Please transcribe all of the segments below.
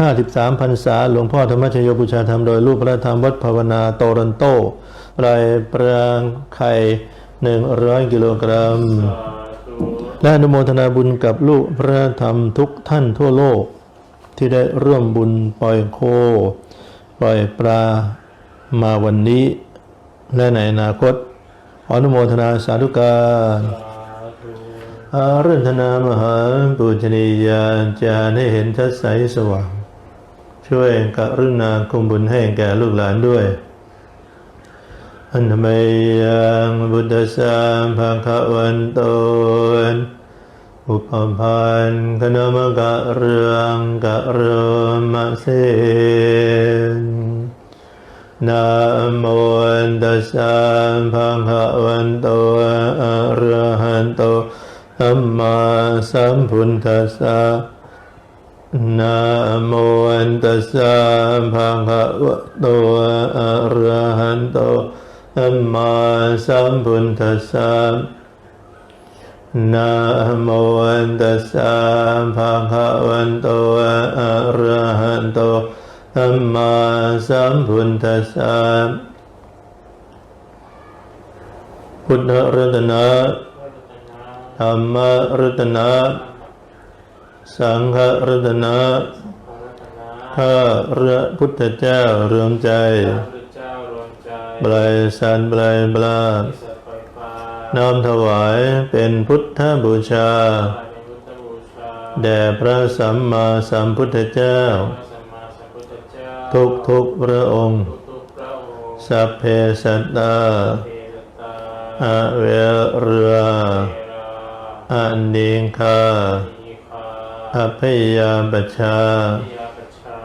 ห้าสิบสามพรรษา หลวงพ่อธรรมชโยบูชาธรรมโดยรูปพระธรรมวัดภาวนาโตรันโตปลายปรางไข่หนึ่งร้อยกิโลกรัม และอนุโมทนาบุญกับลูกพระธรรมทุกท่านทั่วโลก ที่ได้ร่วมบุญปล่อยโค ปล่อยปลามาวันนี้ และในอนาคต อนุโมทนาสาธุการอารัธนามหาปุจนียาจารย์ให้เห็นชัดใสสว่าง ช่วยกรุณาคุมบุญให้แก่ลูกหลานด้วยอันธเมยังบุตสามภาควันตนอุปพันธ์คณมกะเรืองกะเรมะเสนนะโมตัสสะภะคะวันโตอะระหันโตสัมมาสัมพุทธัสสะ นะโมตัสสะภะคะวะโตอะระหันโตสัมมาสัมพุทธัสสะนะโมตัสสะภะคะวันโตอะระหันโตสัมมาสัมพุทธัสสะพุทธรัตนะธรรมรัตนะ สังฆรัตนะข้าพระพุทธเจ้ารวมใจพระเจ้ารวมใจบลายสันบลายบลาร์น้อมถวายเป็นพุทธบูชา แด่พระสัมมาสัมพุทธเจ้า ทุกทุกพระองค์ สัพเพสัตตาอาเวเรือเทราอันนิงคา อีคาอภยาปชาพิยาปชา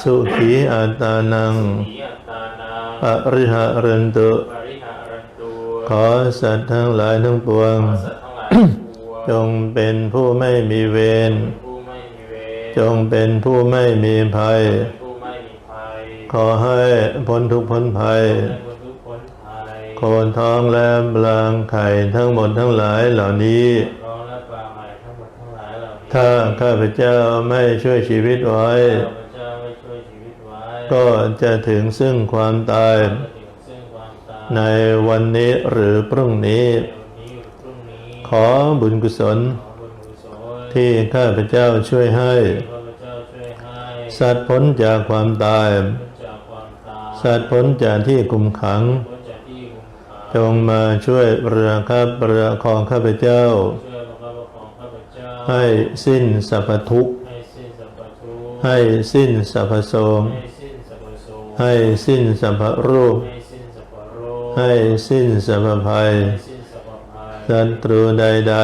สุขีอัตานังสีอัตตานาปริหารันตุปริหารันตุขอสัตว์ทั้งหลายทั้งปวงขอสัตว์ทั้งหลายทั้งปวง จงเป็นผู้ไม่มีเวรผู้ไม่มีเวรจงเป็นผู้ไม่มีภัยเป็นผู้ไม่มีภัย ขอให้พ้นทุกข์พ้นภัยให้พ้นทุกข์พ้นภัย โคนท้องและบลางไข่ทั้งหมดทั้งหลายเหล่านี้ ถ้าข้าพเจ้าไม่ช่วยชีวิตไว้ข้าพเจ้าไม่ช่วยชีวิตไว้ ก็จะถึงซึ่งความตายจะถึงซึ่งความตายในวันนี้หรือพรุ่งนี้ในวันนี้หรือพรุ่งนี้ ขอบุญกุศลขอบุญกุศลที่ข้าพเจ้าช่วยให้ข้าพเจ้าช่วยให้ สัตว์พ้นจากความตายพ้นจากความตายสัตว์พ้นจากที่กุมขังพ้นจากที่คุมขัง จงมาช่วยเรือครับเรือของข้าพเจ้าช่ ให้สิ้นสรรพทุกข์ ให้สิ้นสัพพทุกข์ให้สิ้นสรรพโสม ให้สิ้นสัพพโสมให้สิ้นสรรพรูป ให้สิ้นสัพพโรคให้สิ้นสรรพภัยให้สิ้นสัพพภัยศัตรูใดดูใด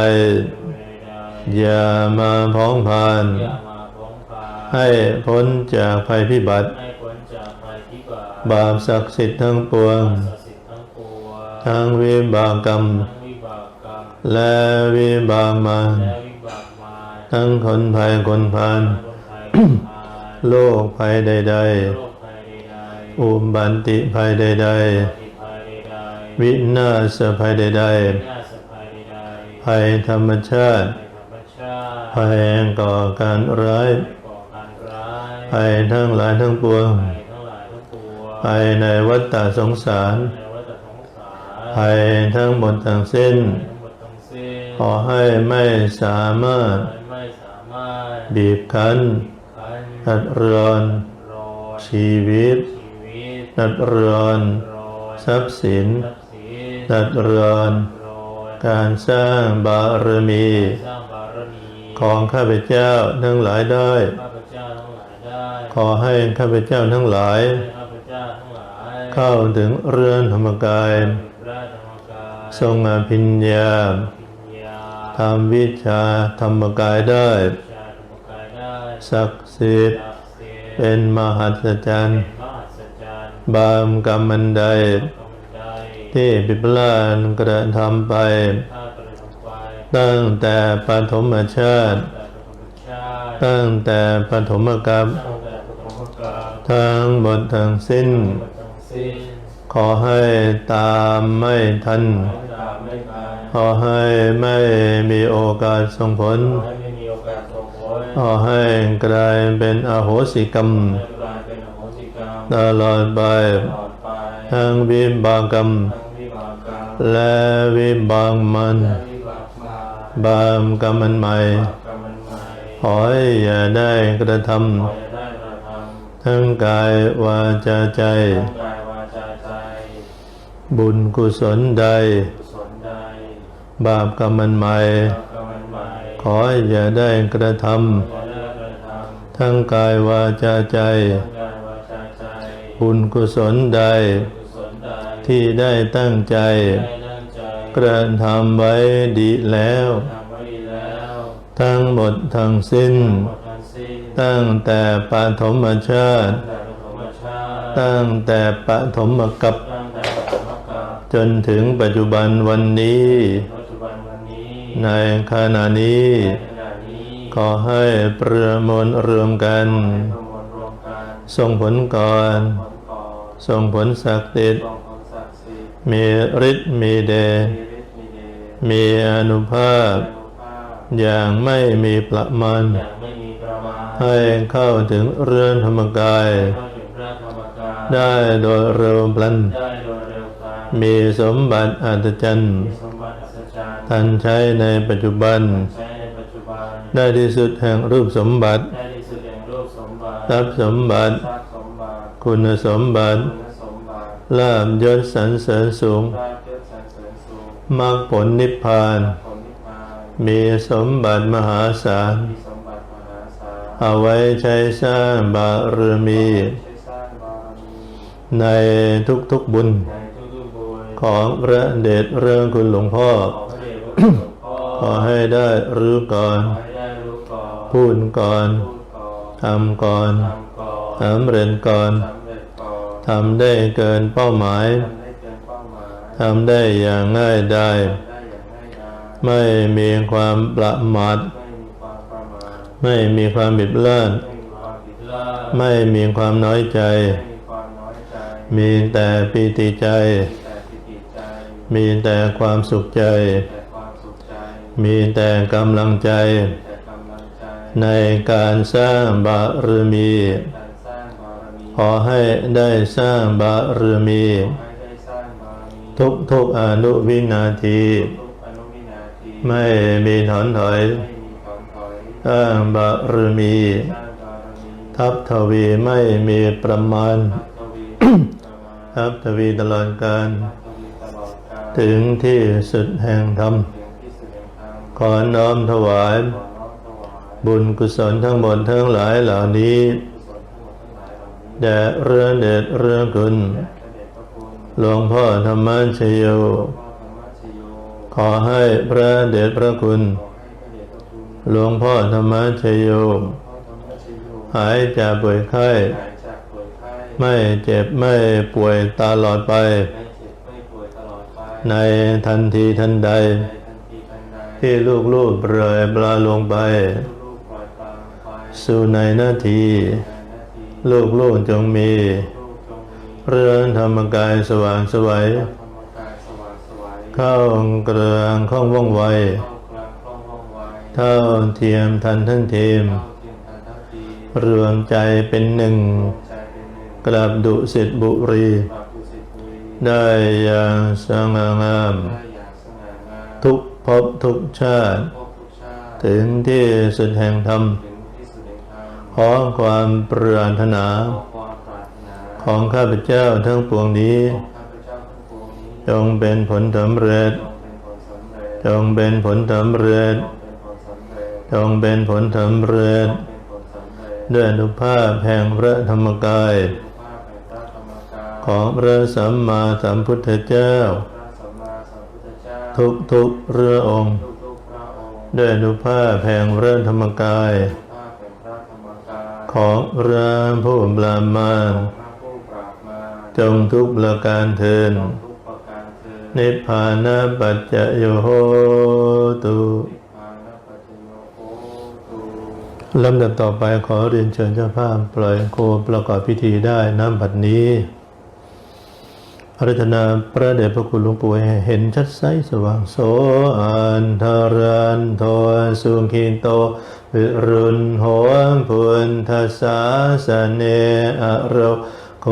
ๆ อย่ามาพ้องพานๆอย่ามาพ้องพาให้พ้นจากภัยพิบัติให้พ้นจากภัยพิบัติ บาปศักดิ์สิทธิ์ทั้งปวงศักดิ์สิทธิ์ทั้งปวงทั้งวิบากกรรมทั้งวิบากกรรม และวิบากมาร ทั้งคนภัยคนพานคนภัยคนพาลโรคภัยใดใด ๆ อุบัติภัยใดๆปฏิภัยใดวินาศภัยใดใด ๆ ภัยธรรมชาติ ภัยแห่งก่อการร้าย ภัยทั้งหลายทั้งปวง ภัยในวัฏฏะสงสาร ภัยทั้งหมดทั้งสิ้นทั้งหมดทั้งสิ้น ขอให้ไม่สามารถ บีบคั้นคันตัดรอนรอนชีวิตชีวิตตัดรอนรอนทรัพย์สินทรัพย์สินตัดรอนรอนการสร้างบารมีสร้างบารมีของข้าพเจ้าทั้งหลายได้ข้าพเจ้าทั้งหลายได้ ขอให้ข้าพเจ้าทั้งหลายให้ข้าพเจ้าทั้งหลายเข้าถึงเรือนธรรมกายพระธรรมกายทรงอภิญญาปัญญาทำวิชาธรรมกายได้ ศักดิ์สิทธิ์ศักดิ์สิทธิ์เป็นมหัศจรรย์มหัศจรรย์บามกรรมมันใดกำลังได้ที่ปิปลานกระทำไปถ้าประทำไป ตั้งแต่ปฐมชาติแต่ประทำชาติตั้งแต่ปฐมกรรมตั้งแต่ประทมกรรมทั้งหมดทั้งสิ้นทั้งสิ้น ขอให้ตามไม่ทันไม่ตามไม่ตายขอให้ไม่มีโอกาสส่งผลขอ ขอให้กลายเป็นอโหสิกรรมให้กลายเป็นอโหสิกรรม ตลอดไปตลอดไปทั้งวิบากกรรมทั้งวิบากกรรม และวิบากมันและวิบากมาบามกรรมมันใหม่บาปกรรมมันใหม่ ขอให้อย่าได้กระทขออย่าได้กระทำทั้งกายวาจาใจำทั้งกายวาจาใจ บุญกุศลใดกุศลใดบาปกรรมมันใหม่ ขออย่าได้กระทขอย่าได้กระทำทั้งกายวาจาใจ บุญกุศลใด ที่ได้ตั้งใจ กระทำไว้ดีแล้ว ทั้งหมดทั้งสิ้น ตั้งแต่ปฐมชาติ ตั้งแต่ปฐมกัปจนถึงปัจจุบันวันนี้ ในขณะนี้ในขณะนี้ ขอให้ประมวลรวมกันประมวลรวมกันส่งผลก่อนผลก่อส่งผลศักดิ์สิทธิ์ทรงผลศักดิ์สิทธิ์มีฤทธิ์มีเดชมีฤทธิ์มีเดชมีอนุภาพมีอนุภาพอย่างไม่มีประมาณอย่างไม่มีประมาณให้เข้าถึงเรือนธรรมกายเข้าถึงพระธรรมกายได้โดยเร็วพลันได้โดยเร็วพลัน มีสมบัติอัศจรรย์มีสมบัติ อัศจรรย์ทันใช้ในปัจจุบันใช้ในปัจจุบัน ได้ที่สุดแห่งรูปสมบัติได้ที่สุดแห่งรูปสมบัติทรัพย์สมบัติทรัพย์สมบัติคุณสมบัติ คุณสมบัติลาบยศสรรเสริญสูงราบยศสรรเสริญสูงมรรคผลนิพพานผลนิพพานมีสมบัติมหาศาลมีสมบัติมหาศาล เอาไว้ใช้สร้างบารมีใช้สร้างบารมีในทุกๆบุญในทุกๆบุญ ของพระเดชเรื่องคุณหลวงพ่อ ขอพระเดชพระคุณหลวงพ่อขอให้ได้รู้ก่อนขอให้ได้รู้ก่อนพูดก่อนพูดก่อนทำก่อนทำก่อนสำเร็จก่อนสำเร็จก่อนทำได้เกินเป้าหมายทำได้เกินเป้าหมายทำได้อย่างง่ายได้ทำได้อย่างง่ายดายไม่มีความประมาทไม่มีความประมาทไม่มีความบิดเบือนไม่มีความผิดพลาดไม่มีความน้อยใจไม่มีความน้อยใจ มีแต่ปีติใจ มีแต่ปิติใจมีแต่ความสุขใจแต่ควา มีแต่กำลังใจ ในการสร้างบารมี ขอให้ได้สร้างบารมี ทุกทุกอนุวินาที ไม่มีถอนถอยสร้างบารมี ทับทวีไม่มีประมาณ ทัพทวีประมาณทับทวีตลอดการ ถึงที่สุดแห่งธรรม อน้อมถวายขอน้อมถวาย บุญกุศลทั้งหมดทั้งหลายเหล่านี้แด่เรื่องเดชเรื่องคุณ หลวงพ่อธรรมชโย ขอให้พระเดชพระคุณ หลวงพ่อธรรมชโย หายจากป่วยไข้ ไม่เจ็บไม่ป่วยตลอดไปไม่เจ็บไม่ป่วยตลอดไปในทันทีทันใดน ที่ลูกลูกเปรยปลาลงไปลูกๆปล่อยปลาไป สู่ในนาที ลูกลูกจงมี เรือนธรรมกายสว่างสวัยเข้าเกลืองข้องว่องไว เท่าเทียมทันทั้งเทียมรวมใจเป็นหนึ่ง กลับดุสิตบุรี ได้อย่างสง่างามได้อย่าง พทุกชาติพบทุกชาติถึงที่สุดแห่งธรรมถึงที่สุดแห่งธรรม ขอความปรารถนาขอความปรารถนาของข้าพเจ้าทั้งปวงนี้ของข้าพเจ้าทั้งปวงนี้ จงเป็นผลสำเร็จ จงเป็นผลสำเร็จ จงเป็นผลสำเร็จจงเป็นผลสำเร็จจงเป็นผลสำเร็จเป็นผลสำเร็จด้วยอนุภาพแห่งพระธรรมกายสุภาพแห่งพระธรรมกาย ของพระสัมมาสัมพุทธเจ้า พระสัมมาสัมพุ ทุกทุกๆเรือองค์ด้วยอนุภาพแห่งพระธรรมกายสุภาพแห่งธรรมกาย ของพระผู้บรามานผู้ปรามาจงทุกประการเทินจงทุกประการเถิดนิพพานะปัจจโยโหตุนิพพาปัจจโยโหตุลำดับต่อไปขอเรียนเชิญเจ้าภาพปล่อยโคประกอบพิธีได้น้ำบัดนี้ รัธนาพระเดชพระคุณหลวงปู่เห็นชัดใสสว่างโสอันทารันโทสุขิโตวิรุณโหมพุนทัสสาสเนอโรโค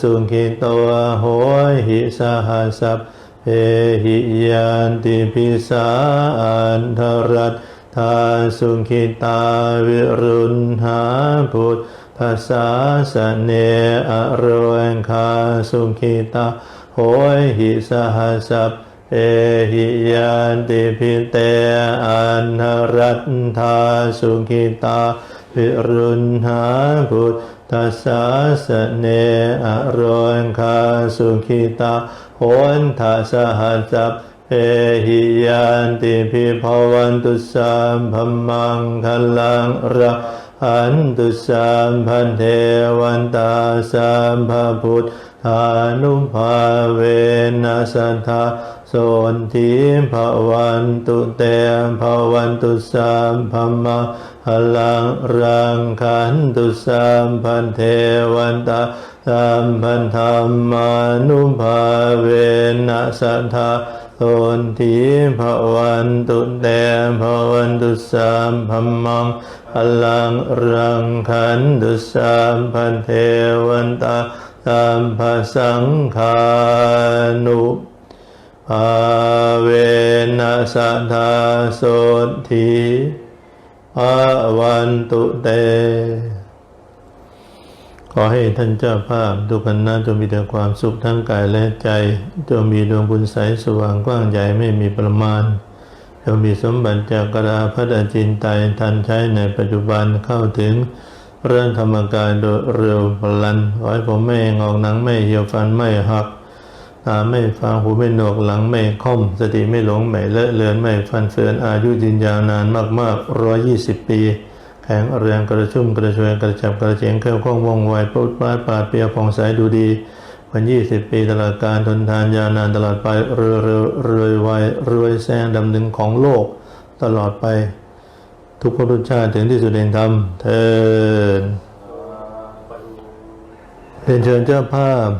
สุขิโตโหหิสหัสะเพหิยันติพิสาอันทรัตทาสุขิตาวิรุณหาพุทธ สสาสเนอโรนคาสุขิตาโหหิสหัสสะเอหิยันติพิเตอันหรัตถาสุขิตาวิรุณหาพุทธสสาสเนอโรนคาสุขิตาโหนทัสหัสสะเอหิยันติพิภวันตุสัมภมังคลังระ หันตุสัมพันเทวันตาสัมภพุทธานุภาเวนัสัทธาโสนทิภวันตุเตมภวันตุสัมภมังคลังรังขันตุสัมพันเทวันตาสัมพันธรรมานุภาเวนัสัทธา โนทีภวันตุเตภวันตุสัมพัมมังพลังรังขันตุสัมพันเทวันตาสัมภสังคานุภาเวนัสสัทธาโสทีภวันตุเต อให้ท่านเจ้าภาพทุกคณะจงมีแต่ความสุขทั้งกายและใจจงมีดวงบุญใสสว่างกว้างใหญ่ไม่มีประมาณจงมีสมบัติจากกราพัดจินไตยทันใช้ในปัจจุบันเข้าถึงเรื่องธรรมกายโดยเร็วพลันขอให้ผมไม่งอกหนังไม่เหี่ยวฟันไม่หักตาไม่ฟังหูไม่หนวกหลังไม่ค่อม สติไม่หลงไม่เลอะเลือนไม่ฟันเฟือนอายุยืนยาวนานมากๆร้อยยี่สิบปี แข็งแรงกระชุ่มกระชวยกระจับกระเจงเครื่องข้องว่องไวปลุดปาดปราดเปียผ่องใสดูดีวันยี่สิบปีตลอดการทนทานยาวนานตลอดไปเรือเรือรวยไวรวยแซงดำดึงของโลกตลอดไป ทุกภพทุกชาติถึงที่สุดแห่งธรรมเทินเรียนเชิญเจ้าภาพ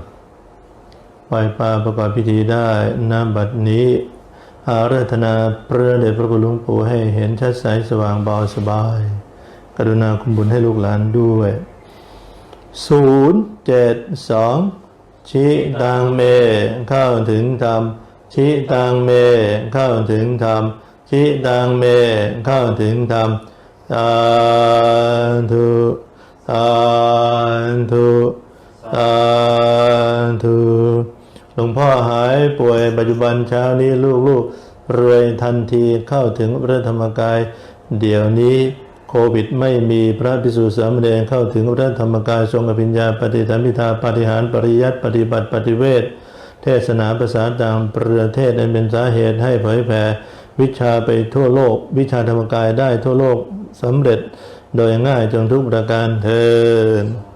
ปล่อยปลาประกอบพิธีได้นำบัดนี้ อาราธนาพระเดชพระคุณหลวงปู่ให้เห็นชัดใสสว่างเบาสบาย กรุณาคุณบุญให้ลูกหลานด้วยศูนย์เจ็ดสองชิตังเม เข้าถึงธรรมชิตังเม เข้าถึงธรรมชิตังเม เข้าถึงธรรมสาธุสาธุสาธุหลวงพ่อหายป่วยปัจจุบันเช้านี้ลูกๆรวยทันทีเข้าถึงพระธรรมกาย เดี๋ยวนี้ โควิดไม่มีพระภิกษุสามเณรเข้าถึงพระธรรมกายทรงอภิญญาปฏิธรรมพิธาปฏิหารปริยัติปฏิบัติปฏิเวทเทศนาภาษาต่างประเทศนั้นเป็นสาเหตุให้เผยแผ่วิชาไปทั่วโลก วิชาธรรมกายได้ทั่วโลกสำเร็จโดยง่ายจงทุกประการเทิน